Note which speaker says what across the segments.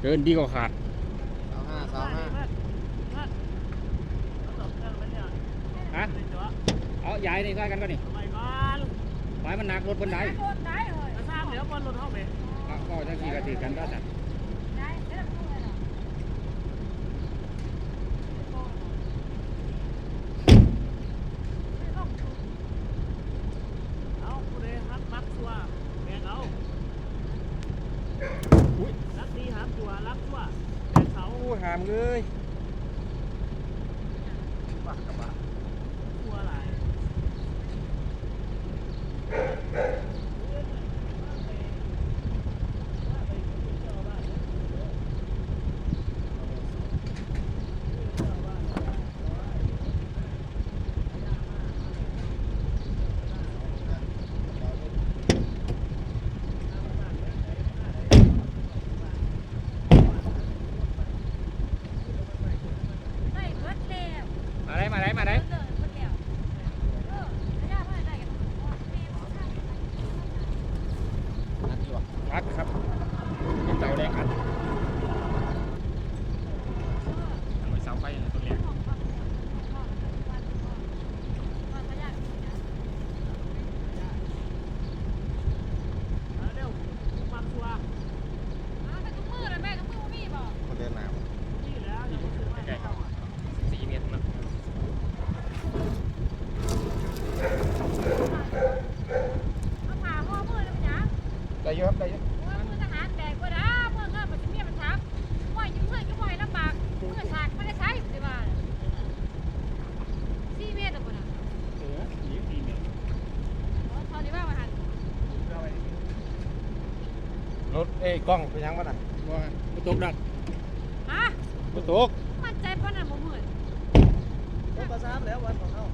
Speaker 1: เกินดีกว่าขาด
Speaker 2: สองห้าสองห้า
Speaker 1: ฮะเอาย้ายนี่ก็กันก็นี่
Speaker 3: ไปก่อน
Speaker 1: ไม้มันหนักรถบนได
Speaker 4: โดนได้เลย
Speaker 3: กระซ้ำเดี๋ยวบนรถเข้าไป
Speaker 1: ก็จะขี่กระถือกันก็แต่
Speaker 4: ได้ได้แล้วพูดเลยเหรอ
Speaker 3: เอาผู้ใดฮัดมักชัวแบกเอา
Speaker 1: อุ้ย
Speaker 3: รักดีหามชัวรักชัวแบกเขา
Speaker 1: โอ้ยหามเลย
Speaker 2: ปากกระบะ
Speaker 3: ชัวหลาย
Speaker 4: ได้เบิดแล้ว
Speaker 1: มาได้มาได้มาได้
Speaker 4: เบิดเบิดแล้วเออระยะเท่าไหร่ได้กันแม่บอกให้
Speaker 2: นัดดีวะ
Speaker 1: พักครับเจ้าแดงกันทำไมเสาไฟตัวเล็ก
Speaker 3: เร็วมักชัว
Speaker 2: คนเดินน้
Speaker 3: นี่แล้วอย่าไปซื้อมาให้เขาอะ
Speaker 1: สี่เมตรนะำ
Speaker 2: ได้เยอะครับได้เยอะ
Speaker 1: เออสี่สี่เมตร
Speaker 2: รถเอ้ยกล้องไปยังวะน่ะ
Speaker 1: ว่าประตูดักประตู
Speaker 4: มันใจปานนั้นบ่เหมือน
Speaker 3: รถกระซ้ำแล้ววันของเขา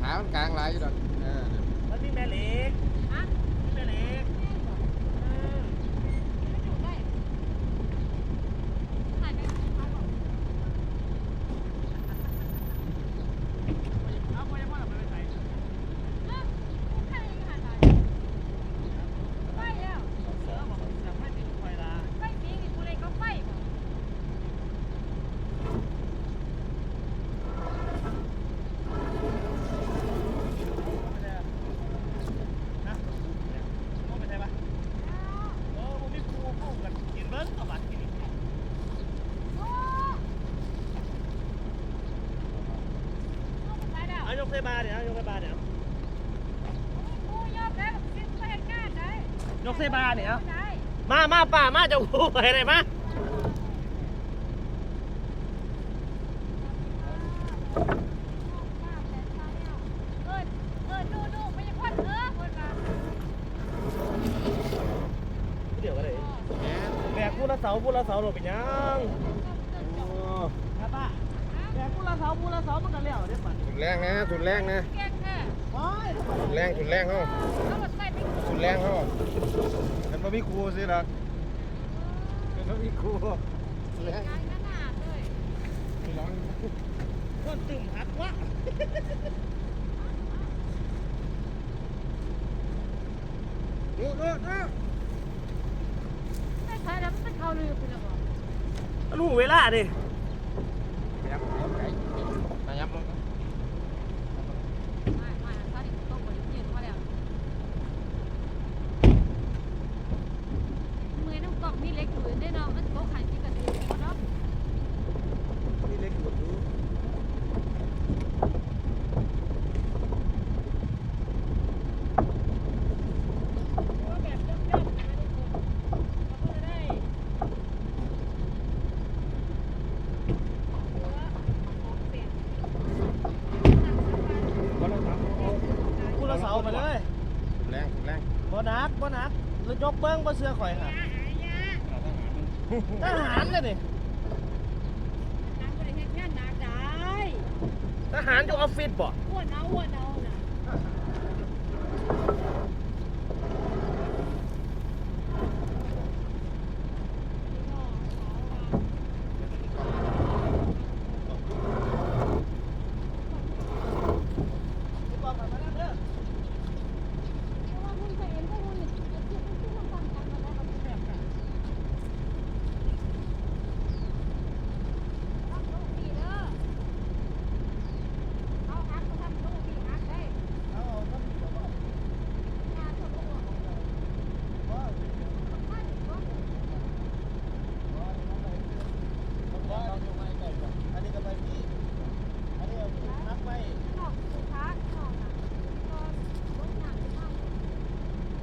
Speaker 2: ขามันกลางหลายอยู่ดอกเออ
Speaker 3: มันมีแม่เหล็ก
Speaker 4: ฮะ
Speaker 3: มีแม่เหล็กเออ
Speaker 4: ได้ถ่ายไปถ่ายบอก
Speaker 3: เอาไปยังว่าเราไปไหน
Speaker 4: ฮะใครหาได้ไปแล้ว
Speaker 3: เสือบอกจะไม่ติดไฟละ
Speaker 4: ไปปีนี่กูเลยก็ไปบ่
Speaker 3: นะมองไปไหนปะโอ้ผมมีครูเข้ากันกินเบิ้งกับบัตรกิน
Speaker 4: โอ้ไปแล้ว
Speaker 3: เอายก ใส่บาเดี๋ยวยกใส่บาเดี๋ยว
Speaker 4: กูยอมแล้วสิไปเฮ็ดงานได้
Speaker 3: ยกใส่บาเดี๋ยว
Speaker 4: ได้
Speaker 3: มามาป่ามาเจ้าครูไปไหนมา
Speaker 4: เออเออดูดูไม่ใช่คนเออคนมา
Speaker 3: เดี๋ยวก็ได้แบกผู้ละเสาผู้ละเสาโดดไปยังครับป้าแบกผู้ละเสาผู้ละเสามันกันแล้วเดี๋ยวปัด
Speaker 2: ทุนแรงนะทุนแรงนะ
Speaker 4: แกงแค่
Speaker 3: ว้าย
Speaker 2: ทุนแรงทุนแรงเขา
Speaker 4: เขาหมดใส่ไป
Speaker 2: ทุนแรงเขามันบ่มีครูสิล่ะมันบ่มีครูแรง
Speaker 4: งานขนาดเลย
Speaker 2: ร้อง
Speaker 3: คนตึมหักวะ
Speaker 2: ดูดูดู
Speaker 4: ไม่ใช่แล้วมันเข้าลืมไปแล้วบ่
Speaker 3: รู้เวลาดิ
Speaker 2: พยายามไกล พยายามลง
Speaker 4: ไม่ไม่ตอนนี้ต้องบ่ได้ยินมาแล้วมือน้ำกอกมีเล็กอยู่ได้เนาะมันโตขันที่กระดูกเนาะ
Speaker 2: มีเล็กอยู่ดู
Speaker 1: วันละสามเอา
Speaker 3: ผู้ละเสาไปเลย
Speaker 2: ทุนแรงทุนแรง
Speaker 3: บ่หนักบ่หนักแล้ว ยกเบิ้งบ่เสื้อข่อยหาทหารเลยนี่ทหารอยู่ออฟฟิศบ่
Speaker 4: อ้วนเอาอ้วนเอา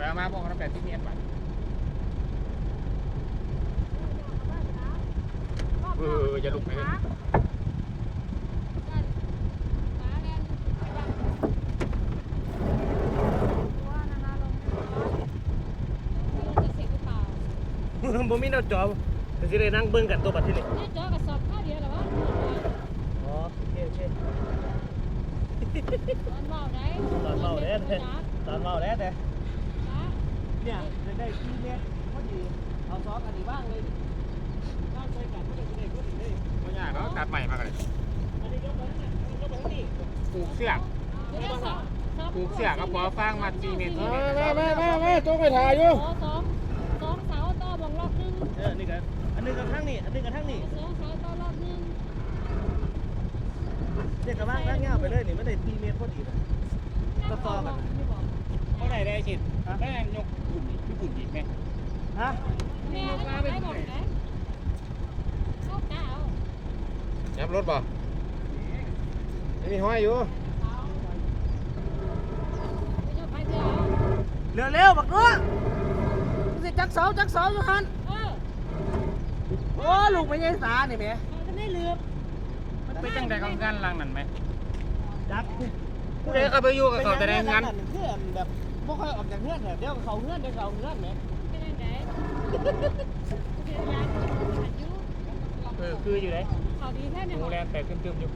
Speaker 4: น่ะ
Speaker 1: ที่เมียนไปเอออย่าลุกไปเลย
Speaker 3: บ่มีแนวจอก็สิได้นั่งเบิ่งกันตัวบัดทีนี้
Speaker 4: นี่จอกระสอบข้าวเดียวหรอวะ
Speaker 3: อ๋อโอเคโอเค
Speaker 4: ตอนเมาได้
Speaker 3: ตอนเมาแล้วเด้ตอนเมาแล้วเด้ เนี่ยจะได้ที่เมตรพอดีเอาซอสอันนี้บ้างเลยบ้างใส่กันไม่ได้ไม่ได้พูดถึงเลย
Speaker 1: ไม่ยากเขาตัดใหม่มาเลย
Speaker 3: อันนี้ก็เหมือนกันอันนี้ก็เหมือนนี่
Speaker 1: ปลูกเสือกปลูกเสือกก็พอฟางมาสี่เมตรสี่เมตร
Speaker 2: มามามามาจงไปถ่ายอยู่
Speaker 4: สองสองสองเสาต่อบองรอบนึง
Speaker 3: เออนี่กันอันนี้ก็ทั้งนี่อันนี้ก็ทั้งนี่
Speaker 4: สองเสาต่อรอบนึง
Speaker 3: เด็กกระบ้างนั่งเงาไปเลยนี่ไม่ได้ตีเมตรพอดีเลยก็ต่อกัน
Speaker 1: เท่าไหร่ได้ชิดแม่ยกหุ่นญี่ปุ่นอีกไหม
Speaker 3: ฮะ
Speaker 4: แม่ก็ไปบอกนะเข้าเก้า
Speaker 2: ยับรถบ่ไม่มีห้อยอยู่
Speaker 4: ไปชอบไปเดียว
Speaker 3: เร็วเร็วบักนัวสิจักเสาจักเสาอยู่หัน
Speaker 4: เออ
Speaker 3: โอ้ลูกไม่ใช่สานี่แหม่
Speaker 4: เขาจะไม่ลืม
Speaker 1: มันเป็นจังไดของกันลังนั่นไหม
Speaker 3: จัก
Speaker 1: ผู้ใดเขาไปอยู่กับเขาแต่ได้งาน
Speaker 3: เพื่อนแบบ บ่ค่อยออกจากเพื่อนเดี๋ยวเขาเพื่อนเดี๋ยวเขาเพื่อนแหม
Speaker 4: เป็นยังไงเป็นยาอายุ
Speaker 1: เออคืออยู่ไหน
Speaker 4: เขาดีแค่เนี่ย
Speaker 1: โรงแรมแต่ตึมๆอยู่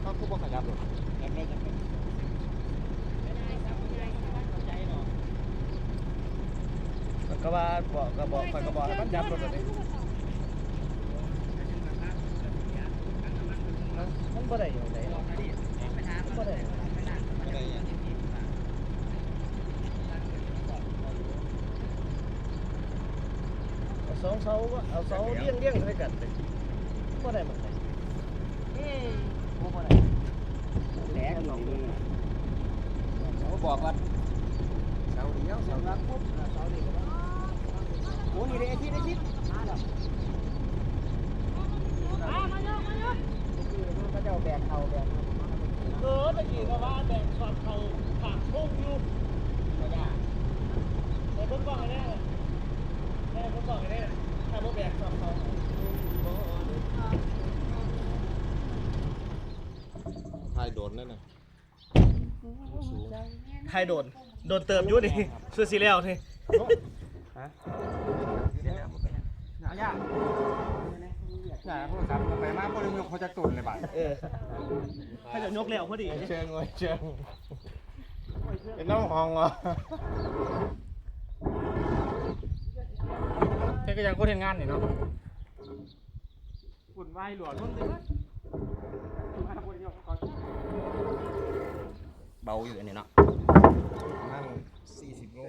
Speaker 2: เขาคือบ่ขยับหรอก
Speaker 3: ก็ว่าบอกก็บอกคอยก็บอกให้มันยับรถเลยมัน บ่ได้อยู่ไหนหรอกมันบ่ได้
Speaker 2: อะไรอย่าง
Speaker 3: เอาสองเสาเอาเสาเลี้ยงเลี้ยงให้กันเลยบ่ได้มันไหนอืมบ่ได้แหลกอยู่ดี
Speaker 2: เขาบอกว่าเสาเดียวเสา
Speaker 3: รักปุ๊บเสาดีก็ได้โอ้นี่ได้อาทิตย์อาทิตย์มาแล้ว
Speaker 4: มามาเยอะมาเยอะ
Speaker 3: ก็เจ้าแบกเขาแบกเออตะกี้ก็ว่าแบกสอดเขาปากทุ่งอยู่ก็ได้แต่เพิ่งบอกให้ได้แม่เพิ่งบอกให้ได้ถ้าบ่แบกสอดเขา
Speaker 2: ถ่ายโดนนั่นน่ะ
Speaker 3: ใครโดน โดนเติมยุ่นี่ซื้อสีแล้วนี่
Speaker 1: เอาย่า อย่าโทรศัพท์ไปมาบริยกเขาจะตุนเลยบ่าย
Speaker 3: เออถ้าจะยกแล้วพอดี
Speaker 2: เชิงเลยเชิงเป็นน้องห้องเหรอ
Speaker 1: เจ๊ก็ยังคนเห็นงานนี่เนาะฝุ่นวายหลวงรุ่นเลย
Speaker 3: เบาอยู่อันนี้เนาะ
Speaker 2: นั่นสี่สิบโล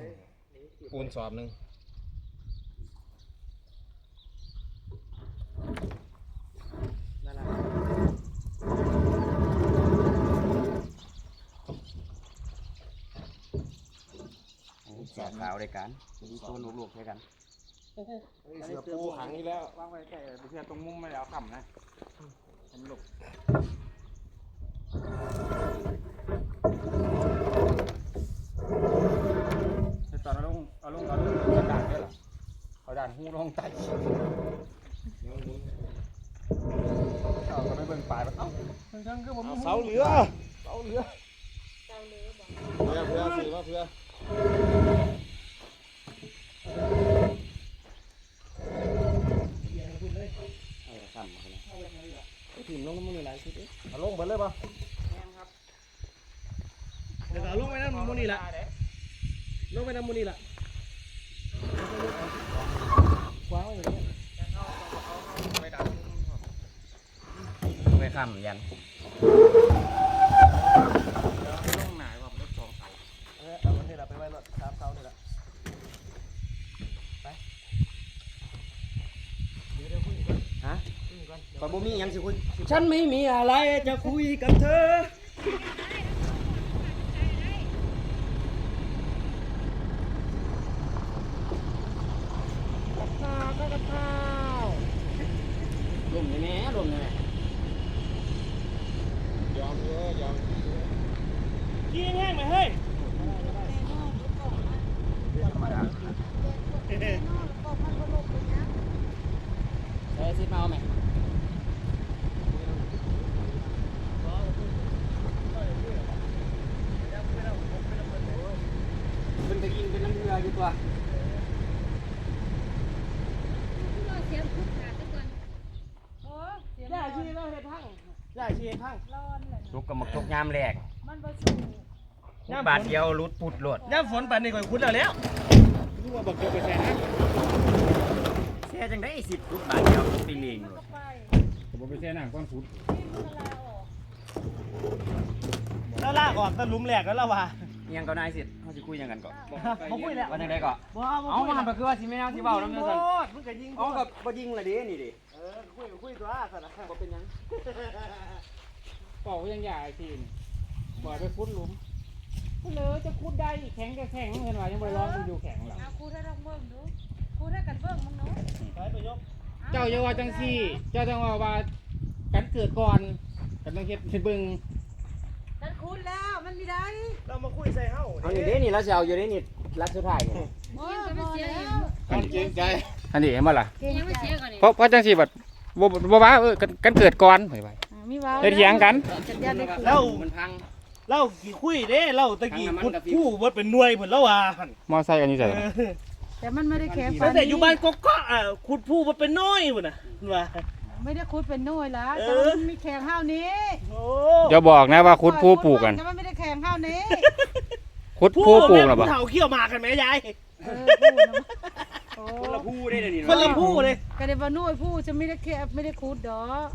Speaker 2: ปูนสอบหนึ่ง
Speaker 5: ขาวด้วยกันมีตัวลูกๆด้วยกัน
Speaker 2: เสือปูขังนี่แล้ว
Speaker 1: วางไว้ใกล้เพื่อตรงมุมไม่ได้เอาขำนะผมหลบตอนเอาลงเอาลงเอาลงกระดานได้หรอเอาด่านหูลงไตเอาก็ไม่เบิ่งปลายมันเอ้าเพิ่งทั้งคือผม
Speaker 2: เสาเหลือเสาเหลือเพื่อเพื่อสื่อว่าเพื่อ
Speaker 3: ถิ่มลงมันมีหลายชุดเอาลงเบิดเลยป่ะ เดี๋ยวเอาลงไปนั่นมูนี่ละลงไปนั่นมูนี่ละว้าวอย่างเงี้ย
Speaker 5: ไปข้ามยัน
Speaker 1: ลงหนายว่ารถสองเสา
Speaker 3: เออเอามันนี่ละไปไว้รถสามเสานี่ละ
Speaker 5: ฮะก่อนบ่มีหยังสิคุย
Speaker 3: ฉันไม่มีอะไรจะคุยกับเธอ
Speaker 5: ลมได้แม่ลมได้แม่
Speaker 2: ยอมเยอะยอม
Speaker 3: เฮ้ย
Speaker 5: ธรรมดา
Speaker 1: เอ้ซิดมาเอาไหม
Speaker 5: เป็นตะกินเป็นน้ำเรืออยู่ตัว
Speaker 6: เราเสียงคุกขาดทุกคนโอ้เสียง
Speaker 3: ย่าชีเราเฮ็ดพังย่าชีเฮ็ดพัง
Speaker 6: ร้อนเลย
Speaker 5: ทุกกับหมกทุกยามแรก
Speaker 6: มันบ่สู้
Speaker 5: ทุกบาทเดียวรุดปุดโลด
Speaker 3: ย่ำฝนป่านนี้ก่อยคุ้นแล้วแล้ว
Speaker 1: รู้ว่าบอกเกี่ยวไปแช่นะ
Speaker 5: เสียจังได้สิบทุกบาทเดียวปีเลงโลด
Speaker 6: ไป
Speaker 1: ผมบอกไปแช่น้ำก้อนฟุต
Speaker 6: นี่มันลาออก
Speaker 3: แล้วลากออกตะลุมแหลกแล้วล่ะว่ะ
Speaker 5: อิหยังก็นายสิเขาสิคุยหยังกันก่อน
Speaker 3: บ่คุยแล้ว
Speaker 5: ว่าจังไดก็
Speaker 3: บ่
Speaker 5: เอามาหันไปคือว่าสิแม่นเอาสิเว้านํ
Speaker 3: โจั
Speaker 5: งซั่น
Speaker 3: มึงก็ยิง
Speaker 5: เอากับบ่ยิงละเด้นี่ดิ
Speaker 3: เออคุยคุยตัวซะนะ
Speaker 5: บ่เป็นหยัง
Speaker 1: เป่ายังใหญ่ทีนบอกไปฟุตหลุมก็ เลยจะคุดได้แข็งก็แข็งเห็นว่ายังบ่ร้องอยู่แข็งหลัง
Speaker 6: เอาครูได้ลองเบิ่งดูครูได้กันเบิ่งมึงเนาะ
Speaker 3: ไปไปยก
Speaker 1: เจ้าอย่าว่าจังซี่ เจ้าต้องว่าว่ากันเกิดก่อนกันต้องเฮ็ดให้เบิ่ง
Speaker 6: กันคุณแล้วมันมีได้
Speaker 3: เรามาคุยใส่เฮา
Speaker 5: เอานี่เด้นี่เราสิเอาอยู่เด้นี่รักสุดท้ายนี่
Speaker 6: โอ้ยมันเสียอยู่
Speaker 1: อันเกรงใจอันนี้เห็นบ่ล่ะ
Speaker 6: ยังไม่เสียก่อนนี่
Speaker 1: เพราะเพราะจังซี่บัดบ่บ่ว่าเออกันกันเกิดก่อนเฮ้ยไป
Speaker 6: มีว้าว
Speaker 1: เฮ็ดเถียงกัน
Speaker 3: แล้ว
Speaker 5: มันพัง
Speaker 3: เรากี่คุยเด้เราตะกี้
Speaker 5: ทางน้ำมัน
Speaker 3: คุด
Speaker 5: กับพี่
Speaker 3: ผู้ว่าเป็นหน่วยเหมือนแล้วว่ะ
Speaker 1: มอไซค์อันนี้ใส่
Speaker 3: เออ
Speaker 6: แต่มันไม่ได้แข็ง
Speaker 3: ตั้งแต่อยู่บ้านกกอกอะคุดผู้ว่าเป็นน้อยพุ่นน่ะว่า
Speaker 6: ไม่ได้คุดเป็นน้อยละ
Speaker 3: เอ
Speaker 6: แต่
Speaker 3: อ
Speaker 6: มันมีแข็งห้าวนี้
Speaker 3: โอ้
Speaker 1: อย่าบอกนะว่าคุดผู้ปลูกกัน
Speaker 6: แต่มันไม่ได้แข็งห้าวนี้
Speaker 1: คุดผู้ปลูกหรอบ่
Speaker 3: ผู้เฒ่าเขี้ยวหมากกันไหมยาย
Speaker 6: เออพูดนะโอ้
Speaker 5: คนละผู้ได้เดี๋ยวนี้
Speaker 3: คนละผู้เลย
Speaker 6: ก็ได้ว่าน้อยผู้จะไม่ได้แค่ไม่ได้คุดดอก